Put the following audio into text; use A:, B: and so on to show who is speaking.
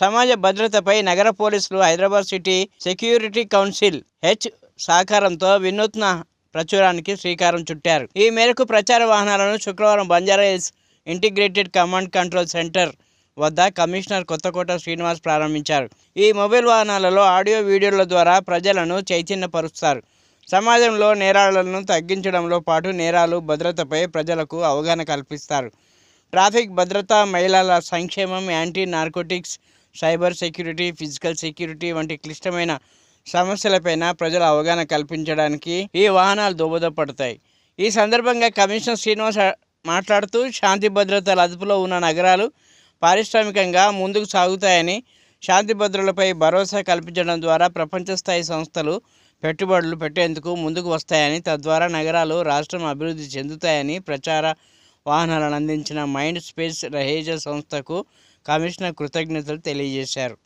A: సమాజ భద్రతపై నగర పోలీసులు Hyderabad city security council H సహకారంతో వినూత్న ప్రచురానికి శ్రీకారం చుట్టారు. ఈ మేరకు ప్రచార వాహనాలను శుక్రవారం Banjara Hills integrated command control centre వద్ద కమిషనర్ కొత్తకోట శ్రీనివాస్ ప్రారంభించారు. ఈ మొబైల్ వాహనాలలో ఆడియో వీడియోల ద్వారా ప్రజలను చైతన్యపరుస్తారు. సమాజంలో నేరాలను తగ్గించడంలో పాటు నేరాలు భద్రతపై ప్రజలకు అవగాహన కల్పిస్తారు. ట్రాఫిక్ భద్రత మహిళల సంక్షేమం anti narcotics cyber security physical security వంటి క్లిష్టమైన సమస్యలపైన ప్రజల అవగాహన కల్పించడానికి ఈ వాహనాలు దోహదపడతాయి. ఈ సందర్భంగా కమిషనర్ శ్రీనివాస్ మాట్లాడుతూ శాంతి భద్రతల అదుపులో ఉన్న నగరాలు పారిశ్రామికంగా ముందుకు సాగుతాయని శాంతి భద్రతలపై భరోసా కల్పించడం ద్వారా ప్రపంచ స్థాయి సంస్థలు పెట్టుబడులు పెట్టేందుకు ముందుకు వస్తాయని తద్వారా నగరాలు రాష్ట్రం అభివృద్ధి చెందుతాయని ప్రచార వాహనాలను అందించిన మైండ్ స్పేస్ రహేజ సంస్థకు కమిషనర్ కృతజ్ఞతలు తెలియజేశారు.